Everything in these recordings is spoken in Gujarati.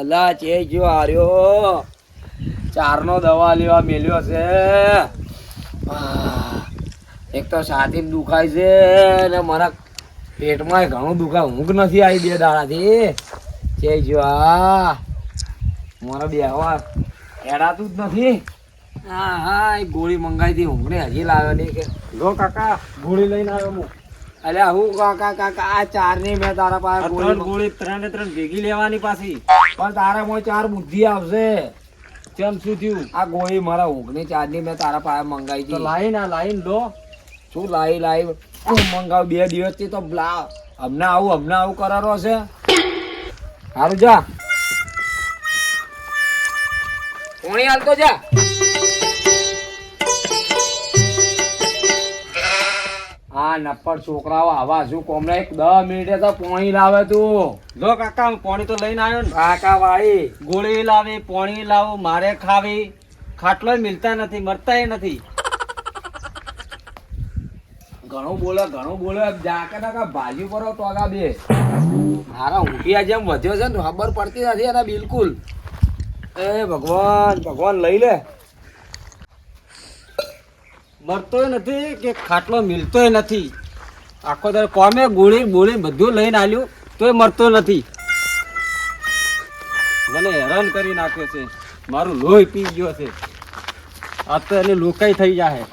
અલા, ચે જો આર્યો ચારનો દવા લેવા મેલ્યો છે. એક તો છાતી દુખાય છે ને મારા પેટમાં ઘણું દુખાય ઊંઘ નથી આવી બે દાડાથી. ચે જો આ, મારા બેહવા એડાતું જ નથી. હા હા, એ ગોળી મંગાવી હતી. ઊંઘને હજી લાવ્યો નહીં કે. લો કાકા, ગોળી લઈને આવ્યો હું. અલ્યા હું કાકા કાકા આ ચારની મેં તારા પાસે ત્રણ ગોળી ત્રણ ત્રણ ભેગી લેવાની પાછી. પણ તારામાં ચાર બુદ્ધિ આવશે કેમ શું થયું? આ ગોળી મારા ઓગણી ચારની મેં તારા પાસે મંગાવી તો હતી લાઈન આ લાઈન લો. શું લાવી લાવી હું મંગાવ બે દિવસથી તો લા હમણાં આવું હમણાં આવું કરારો છે. સારું જા. કોણી હાલતો જા. આ નપ્પર છોકરાઓ આવા શું કોમને એક દસ મિનિટે તો પોણી લાવે તું. જો કાકા હું પોણી તો લઈને આવ્યો ને. કાકા વાળી ગોળી લાવી પોણી લાવું મારે ખાવી. ખાટલો મિલતા નથી મરતા નથી. ઘણું બોલે ઘણું બોલે. જાકે નાકા ભાજી પર આગા બે. મારા ઊંઘિયા જેમ વધ્યો છે ને ખબર પડતી નથી એને બિલકુલ. એ ભગવાન ભગવાન લઈ લે. મરતોય નથી કે ખાટલો મિલતોય નથી. આખો દર કોમે ગોળી બોળી બધું લઈને આવ્યું તોય મરતો નથી. મને હેરાન કરી નાખ્યો છે. મારું લોહી પી ગયો છે. આ તો એને લોકાઈ થઈ જાય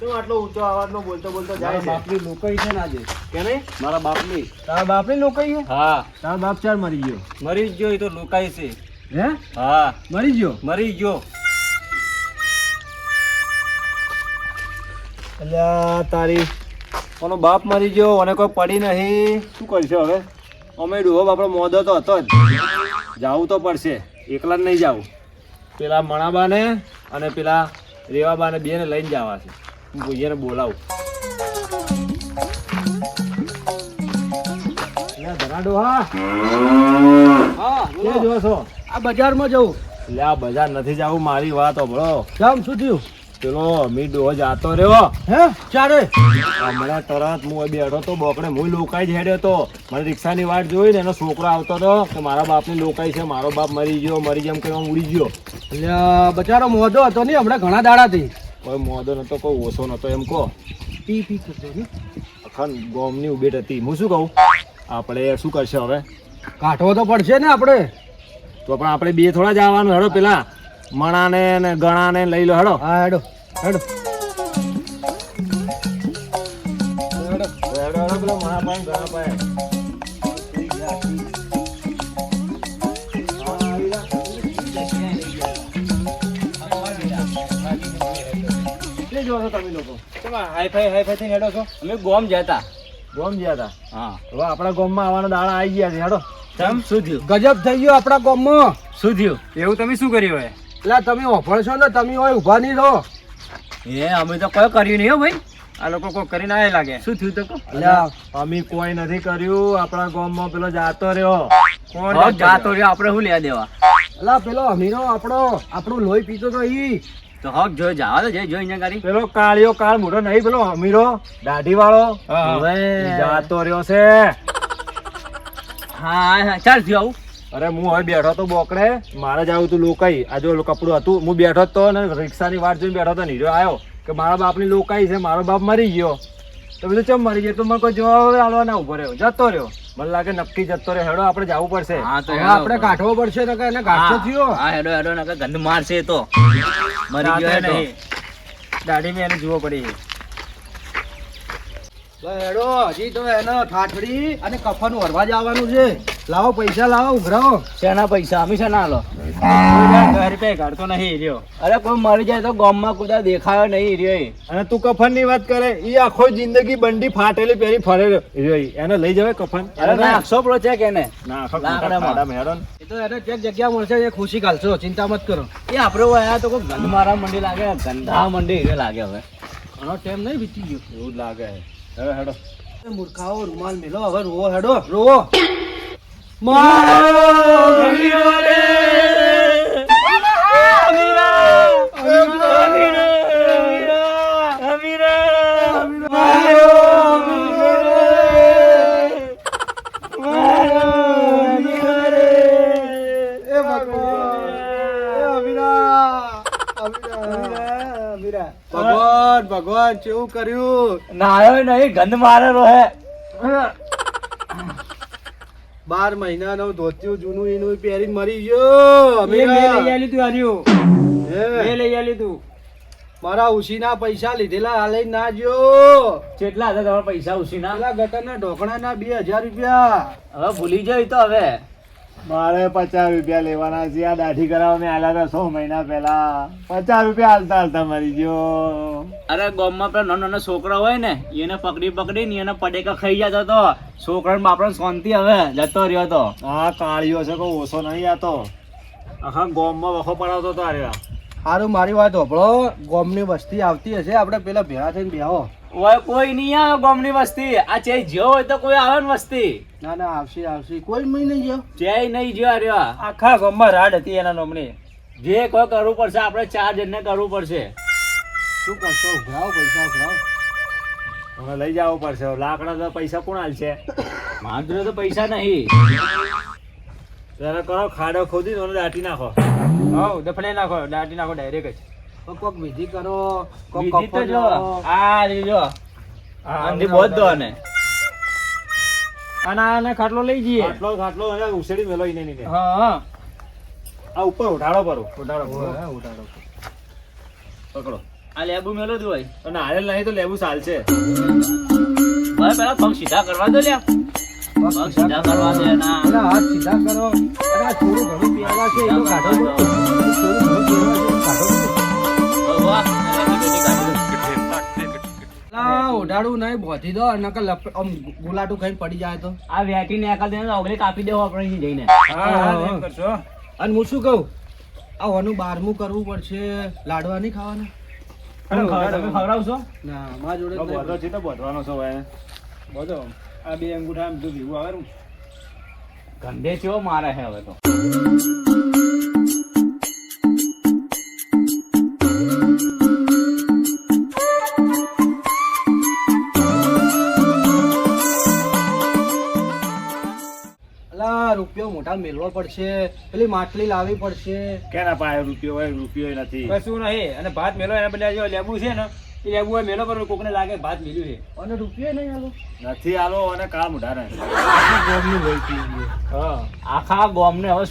તું આટલો ઊંચો અવાજમાં બોલતો બોલતો મારા બાપની લોકાઈ છે ને આજે. કે નહીં મારા બાપની. તારા બાપને લોકાયું હા. તારા બાપ ચાર મરી ગયો. મરી ગયો એ તો લોકાઈ છે. હે? હા. મરી ગયો? મરી ગયો. અલ્યા તારી કોનો બાપ મરી ગયો અને કોઈ પડી નહીં. શું કરશે હવે? અમે ડૂહો આપણો મોદો તો હતો જ. જાવું તો પડશે. એકલા જ નહીં જવું. પેલા મણાબાને અને પેલા રેવાબાને બેને લઈને જવા છે. હું ભૂજીને બોલાવું. આ બજારમાં જવું. એટલે આ બજાર નથી જવું મારી વાત હોભળો કેમ શું થયું. પેલો મી ડોહો જાતો રહ્યો. હે? ચારે હમણાં તરત હું બેઠો તો બોકડે હું લોકાઈ જ હેડ્યો તો. મને રિક્ષાની વાટ જોઈ ને એનો છોકરો આવતો હતો કે મારા બાપની લોકાઈ છે મારો બાપ મરી ગયો મરી જેમ કરીને ઉડી ગયો. એટલે બચારો મોદો હતો નહીં હમણાં ઘણા દાડાથી. કોઈ મોદો નતો કોઈ ઓછો નતો એમ કહો. પી પી કરતો ને. ગોમની ઉભેટ હતી. હું શું કહું? આપણે શું કરશે હવે? કાઢવો તો પડશે ને આપણે. તો પણ આપણે બે થોડા જવાનું હેડો પેલા. મણાને ને ગણાને લઈ લો હેડો. હા હેડો હેડો. હેડો હેડો પેલો મણા પાસે ગણા પાસે શું જો છો તમે લોકો? હાઈફાઈ હાઈફાઈ થઈને હેડો છો? અમે ગોમ જતા ગોમ હતા? હા. હવે આપણા ગામમાં આવવાના દાડા આવી ગયા છે હેડો. શું થયું? ગજબ થઈ ગયો આપણા ગામમાં. શું થયું? એવું તમે શું કર્યું હોય એટલે તમે ઓફળશો ને તમે હોય ઊભા નહીં રહો. એ અમે તો કોઈ કર્યું નહીં હો ભાઈ. આ લોકો કોઈ કરીને આયા લાગે. શું થયું તો અમે કોઈ નથી કર્યું આપણા ગામમાં પેલો જાતો રહ્યો. કોણ જાતો રહ્યો? આપણે શું લેવા દેવા? અલા પેલો અમીરો આપણો આપણું લોહી પીતો તો ઈ. તો હક જોઈ જાવ તો જઈ જોઈ ગાડી. પેલો કાળિયો કાળ મોટો નહીં પેલો અમીરો દાઢી વાળો હવે. જાતો રહ્યો છે. હા હા ચાલ થયું આવું. અરે હું હવે બેઠો તો બોકડે. મારે જ આવું તું લોકાઈ. આ જો કપડું હતું હું બેઠો તો ને રિક્ષાની વાટ જોઈને બેઠો તો નીરો આવ્યો કે મારા બાપની લોકાઈ છે મારો બાપ મરી ગયો. તો બધું ચમ મરી ગયો? તો મને કોઈ જવાબ ના ઊભો રહ્યો. જતો રહ્યો. મને લાગે નક્કી જતો રહ્યો. હેડો આપણે જવું પડશે. આપણે કાઢવો પડશે ને કે એને કાઢશો થયો. હા હેડો હેડો નકર ગંધ મારશે તો. મરી ગયો નહીં. દાઢી મેં એને જોવો પડી હેડો હજી તો એને ઠાઠડી અને કફન વરવા જવાનું છે. લાવો પૈસા લાવો ઉઘરાવો. શેના પૈસા? અમે શેના લો ઘર રૂપિયા કાઢતો નહીં રહ્યો અરે કોઈ મરી જાય તો ગામમાં કુદા દેખાયો નહીં રહ્યો અને તું કફનની વાત કરે એ આખો જિંદગી બંડી ફાટેલી પહેરી ફરે રહ્યો એને લઈ જવાય કફન? અરે નાખશો પડો છે કે ને. એ તો એને ક્યાંક જગ્યા મળશે એ ખુશી કાઢશો ચિંતા મત કરો. એ આપણે આયા તો કોઈ ગંધ મારા મંડી લાગે ગંધા મંડી લાગે હવે. ઘણો ટાઈમ નહીં વીતી ગયો. એવું લાગે. હેડો હેડો. મૂર્ખાઓ રૂમાલ મેલો હવે રોવો હેડો. રોવો. ભગવાન ભગવાન કેવું કર્યું? નાયો નહીં ગંધ મારેલો હે. બાર મહિના નો ધોત્યું જૂનું એનું પહેરી મરી ગયો. અમીરા. હે. મારા ઉસીના પૈસા લીધેલા હાલે ના જો કેટલા હતા તમારા પૈસા ઉસીના ગટરના ઢોકણાના બે હજાર રૂપિયા. હવે ભૂલી જાય તો હવે. મારે પચાસ રૂપિયા લેવાના છે. આ દાઢી કરાવવા મેં આલ્યા હતા સો મહિના પહેલા. પચાસ રૂપિયા હાલતા હાલતા મરી ગયો. અરે ગામમાં પેલા નાના નાના છોકરા હોય ને એને પકડી પકડી ને એને પડેકા ખાઈ જતો તો છોકરાને બાપરાને શાંતિ હવે જતો રહ્યો તો. આ કાળીઓ છે કોઈ ઓછો નહીં આતો આખા ગોમમાં વખો પડાવતો તો અરે સારું મારી વાત હોભળો. ગોમની વસ્તી આવતી હશે. આપણે પેલા ભેળા થઈને બેહો. ઓય કોઈ નહીં આવે ગામની વસ્તી. આ ચે જ્યો હોય તો કોઈ આવે ને વસ્તી. ના ના આવશે આવશે. કોઈ મહિને ગયો ચે નહીં જ્યો રહ્યો. આખા ગામમાં રાડ હતી એના નોમની. જે કોઈ કરવું પડશે આપણે ચાર જણને કરવું પડશે. શું કરશો? ઉઘરાવો પૈસા ઉઘરાવો. હવે લઈ જવું પડશે. લાકડા તો પૈસા કોણ હાલશે માંદરો તો પૈસા નહીં. જરા કરો ખાડો ખોદી ને દાટી નાખો. હા દફડે નાખો દાટી નાખો ડાયરેક્ટ તો કોક વિધિ કરો કોક બીજી તો જો. આ જો આંધી બહુ દો ને આના. આને ખાટલો લઈ જઈએ. ખાટલો ખાટલો હવે ઉછેડી મેલો ઈને નીને હા હા. આ ઉપર ઉઠાડો પરો હા, ઉડાડો. પકડો. આ લેબુ મેલો જ ભાઈ અને હારે નહીં તો લેબુ ચાલશે હવે પેલા પગ સીધા કરવા દો લ્યા. પગ સીધા કરવા દે ના. હાથ સીધા કરો. અરે આ થોડું ઘણું પીવા છે એનો કાઢો. થોડું ઓઢાડું નહીં બોધી દો નકર લપ- આમ ગુલાટું ખાઈને પડી જાય તો. આ વેટી ને એકલ દેને ઓગળી કાપી દેવો આપણે અહીં જઈને. હા, અને હું શું કહું? આ ઓનું બારમું કરવું પડશે. લાડવા નહીં ખાવાના? તમે ખવડાવ- ખવડાવશો? ના મારા જોડે બધો છે તો બધવાનો છો ભાઈ બધો. આ બે અંગૂઠા આમ આવે. ચેવો મારે છે હવે તો. મોટા મેળવો પડશે પેલી માટલી લાવવી પડશે. કેના પાસે રૂપિયો હોય રૂપિયો નથી. કશું નહીં. અને ભાત મેલો એના બદલે જો લેબુ છે ને એ લેબુ હોય મેલો પર કોકને લાગે ભાત મેલ્યું છે. અને રૂપિયો નહીં આલો? નથી આલો અને કામ ઉધારે હા. આખા ગામને હવે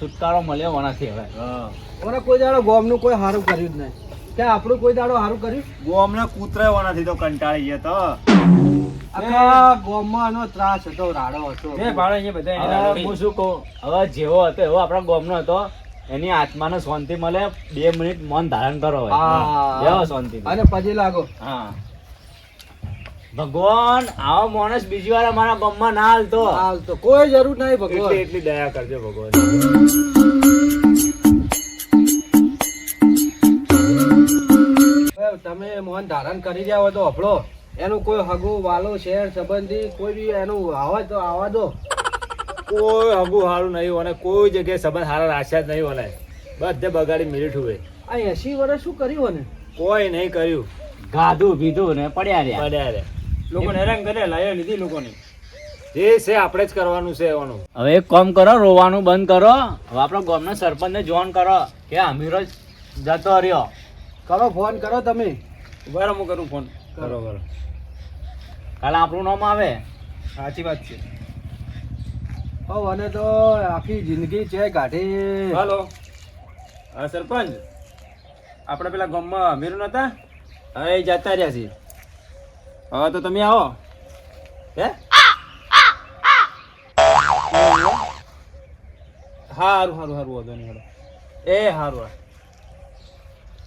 છુટકારો મળ્યો વણાથી હવે. હા. મને કોઈ દાડો ગોમનું કોઈ સારું કર્યું જ નહીં. ત્યાં આપણું કોઈ દાડો સારું કર્યું? ગોમને કૂતરે વણાથી તો કંટાળી ગયા તો. આખા ગોમમાં એનો ત્રાસ હતો રાડો હતો. હવે હું શું કહું? હવે જેવો હતો એવો આપણા ગામનો હતો. એની આત્માને શાંતિ મળે બે મિનિટ મન ધારણ કરો શાંતિ અને પછી લાગો. હા. ભગવાન આવો માણસ બીજી વાર અમારા ગામમાં ના હાલતો. હાલ તો કોઈ જરૂર નહીં ભગવાન. એટલી દયા કરજો ભગવાન. તમે મોન ધારણ કરી રહ્યા હોય તો હફળો એનું કોઈ હગુ વાલો શેર સંબંધી કોઈ બી એનું આવા તો આવા દો. કોઈ હગું સારું નહીં હોય કોઈ જગ્યાએ સંબંધ સારા રાખ્યા જ નહીં હોય બધે બગાડી મિલીઠું હોય આ એસી વર્ષ શું કર્યું ને કોઈ નહીં કર્યું. ગાધું પીધું ને પડ્યા રહ્યા. પડ્યા રે લોકોને હેરાન કરે લાયો લીધી લોકોની. જે છે આપણે જ કરવાનું છે એવાનું. હવે એક કામ કરો રોવાનું બંધ કરો. હવે આપણો ગામના સરપંચને જોન કરો કે અમીરો જતો રહ્યો. કરો ફોન કરો તમે. બરાબર હું કરું ફોન. બરોબર. કાલે આપણું નામ આવે? સાચી વાત છે. ઓ અને તો આખી જિંદગી છે ગાઢી. હાલો. હા સરપંચ આપણે પેલા ગામમાં અમીર નતા? હવે જતા રહ્યા છીએ હા તો તમે આવો. હે? હારું હારું હારું વાંધો નહીં એ હારું હા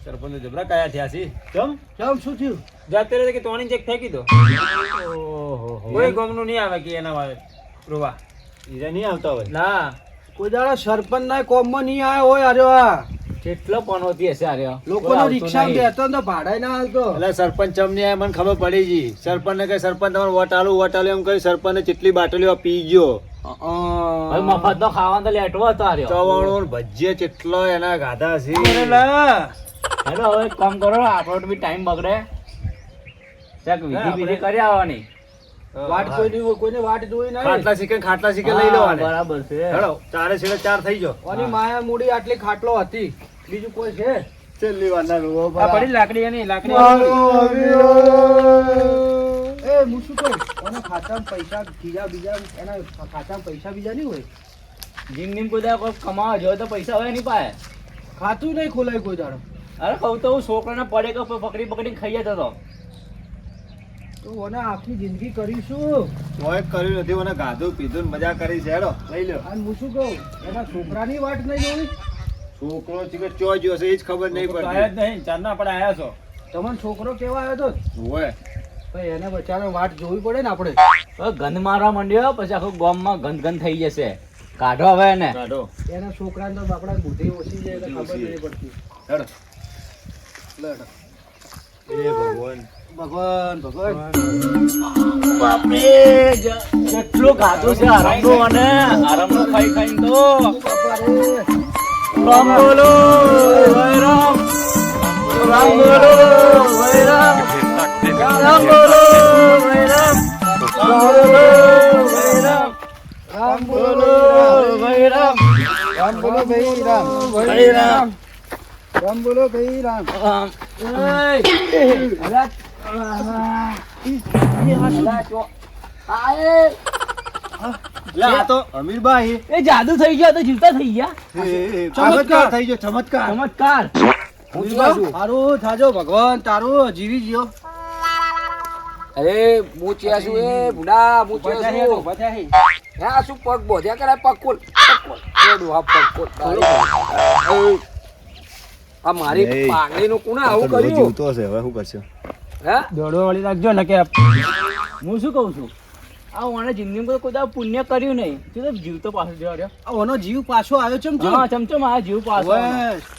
સરપંચ જબરા કયા થયા છે. કેમ? કેમ? શું થયું? જાતે રહે કે તોણી ચેક ફેંકી દો કોઈ ગામનું નહીં આવે કે એના વાળે. રોવા. ઈરા નહીં આવતા હોય? ના. કોઈ દાડા સરપંચ ના કોમમાં નહીં આવ્યો હોય અરે આ કેટલો પનોતી હશે આર્યો લોકોનો રિક્ષા બેતો તો ભાડાય ના હાલતો. એટલે સરપંચ ચમની આયા મને ખબર પડી ગઈ. સરપંચ ને કઈ સરપંચ તમારે વટાલું આલું એમ કહી સરપંચ ને કેટલી બાટલીઓ પી ગયો. મફત નો ખાવાનો લેટવો હતો ચવાણો ભજીયા કેટલો એના ગાધા છે. હેલો હવે કામ કરો આપણો બી ટાઈમ બગડે. ચાક વિધિ વિધિ કરી આવવાની. વાટ કોઈ નહીં કોઈને વાટ જોઈ નહીં. ખાટલા શીખે ખાટલા શીખે લઈ લેવાને. બરાબર છે. હેલો ચારે છેડે ચાર થઈ ગયો. ઓની માયા મૂડી આટલી ખાટલો હતી. બીજું કોઈ છે? છેલ્લી વાર ના રોવો આ પડી લાકડી એની લાકડી એ હું શું કહું એના ખાતામાં પૈસા બીજા બીજા એના ખાતામાં પૈસા બીજા નહીં હોય. જીમ નીમ કોઈ કમાવા જો તો પૈસા હોય નહીં પાય ખાતું નહીં ખોલાય કોઈ દાડો. અરે કહું તો હું છોકરાને પડે કે પકડી પકડી ખાઈ જતો તો. ઓને આખી જિંદગી કરીશું. કોઈ કર્યું નથી ઓને ગાધું પીધું મજા કરી છે હેડો લઈ લ્યો. અને હું શું કહું એના છોકરાની વાટ નહીં જોવી છોકરો છે કે ચો જ્યો છે એ જ ખબર નહીં પડતી. આયા જ નહીં ચાંદના આપણે આયા છો. તમને છોકરો કેવા આવ્યો તો? હોય. ભાઈ એને બચારાને વાટ જોવી પડે ને આપણે. હવે ગંધ મારવા માંડ્યો પછી આખું ગામમાં ગંધ ગંધ થઈ જશે. કાઢો હવે એને. કાઢો. એના છોકરાને તો બાપડા બુદ્ધિ ઓછી છે એટલે ખબર નહીં પડતી. હેડો. ભગવાન. ભગવાન ભગવાન. બાપરે જ- કેટલું છે આરામનું અને આરામનું ખાઈ ખાઈને તો. રામ બોલો જય રામ. રામ બોલો જય રામ. રામ બોલો રામ. રામ બોલો રામ. રામ બોલો રામ. રામ બોલો ભાઈ રામ. રામ. રામ બોલો ભાઈ રામ. અમીરભાઈ. એ જાદુ થઈ ગયો તો જીવતા થઈ ગયા. ચમત્કાર. થઈ ગયો ચમત્કાર. ચમત્કાર. તારું થાજો ભગવાન તારું જીવી ગયો અરે હું ચિયા છું એ બુડા હું ચિયા છું. હા. શું પગ બોધ્યા કરે પગ કોલ પગ કોલ પગ કોલ. આ મારી નહીં. પાઘડીનું કોણે આવું કર્યું? જીવતો હશે હવે શું કરશે? હે? દોડો વાળી રાખજો ને કે હું શું કહું છું? આ ઓણે જિંદગીમાં કોઈ દાડો પુણ્ય કર્યું નહીં. તું તો જીવતો પાછો જવા રહ્યો. આ ઓનો જીવ પાછો આવ્યો ચમ ચમ? હા ચમચમ આ જીવ પાછો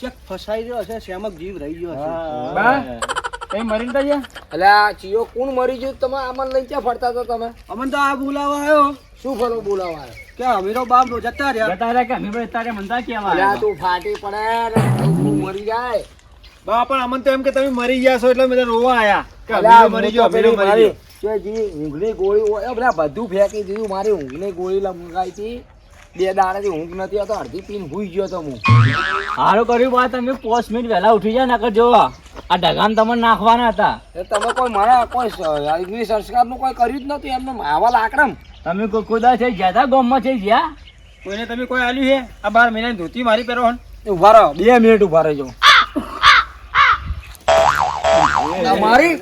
ચેક ફસાઈ ગયો હશે શેમક જીવ રહી ગયો હશે. કઈ મરીને તો એટલે આ ચિયો કોણ મરી ગયું? તમે અમન લઈને ક્યાં ફરતા હતા તમે? અમન તો આ બોલાવા આવ્યો. શું ફરો બોલાવા કે અમીરો બાપ જતા રહ્યા. જતા રહ્યા કે અમે ભાઈ તારે મનતા કેવા અલ્યા આવ્યા? તું ફાટી પડે ને તું મરી જાય. બા પણ અમને તો એમ કે તમે મરી ગયા છો એટલે મેં રોવા આયા. કે અમે મરી ગયો તો પેલી મરી ગયો. મારી જી ઊંઘની ગોળી હોય બધા બધું ફેંકી દીધું મારી ઊંઘની ગોળી લંગાઈ હતી. બે દાડાથી ઊંઘ નથી આવતો અડધી પીન ભૂઈ ગયો તો હું. સારું કર્યું બા તમે પાંચ મિનિટ વહેલા ઉઠી જાય નકર જો આ ઢગાન તમે નાખવાના હતા. એ તમે કોઈ મારા કોઈ સ- ઇંગ્લિશ સંસ્કારનું કોઈ કર્યું જ નતું એમને આવા લાકડમ. તમે કોઈ કુદા છે જ્યાદા ગામમાં છે જ્યાં કોઈને તમે કોઈ આલ્યું છે? આ બાર મહિનાની ધોતી મારી પહેરો હન. ઊભા રહો. બે મિનિટ ઊભા રહેજો. તમારી